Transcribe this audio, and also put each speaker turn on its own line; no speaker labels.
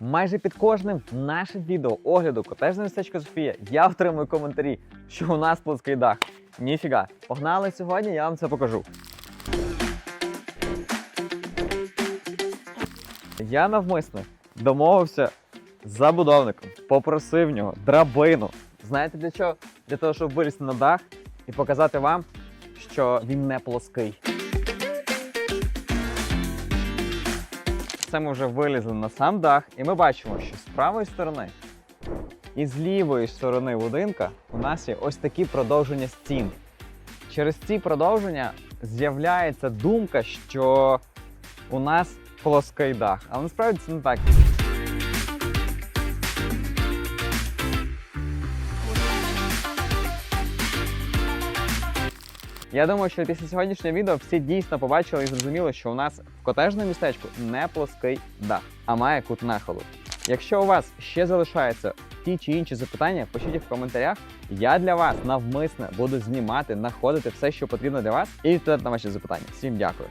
Майже під кожним нашим відео огляду котежне містечко Софія я отримую коментарі, що у нас плоский дах. Ніфіга. Погнали сьогодні, я вам це покажу. Я навмисно домовився з забудовником, попросив в нього драбину. Знаєте для чого? Для того, щоб вилізти на дах і показати вам, що він не плоский. Це ми вже вилізли на сам дах, і ми бачимо, що з правої сторони і з лівої сторони будинка у нас є ось такі продовження стін. Через ці продовження з'являється думка, що у нас плоский дах. Але насправді це не так. Я думаю, що після сьогоднішнього відео всі дійсно побачили і зрозуміли, що у нас в котежному містечку не плоский дах, а має кут нахилу. Якщо у вас ще залишаються ті чи інші запитання, пишіть в коментарях. Я для вас навмисне буду знімати, знаходити все, що потрібно для вас, і відповідати на ваші запитання. Всім дякую.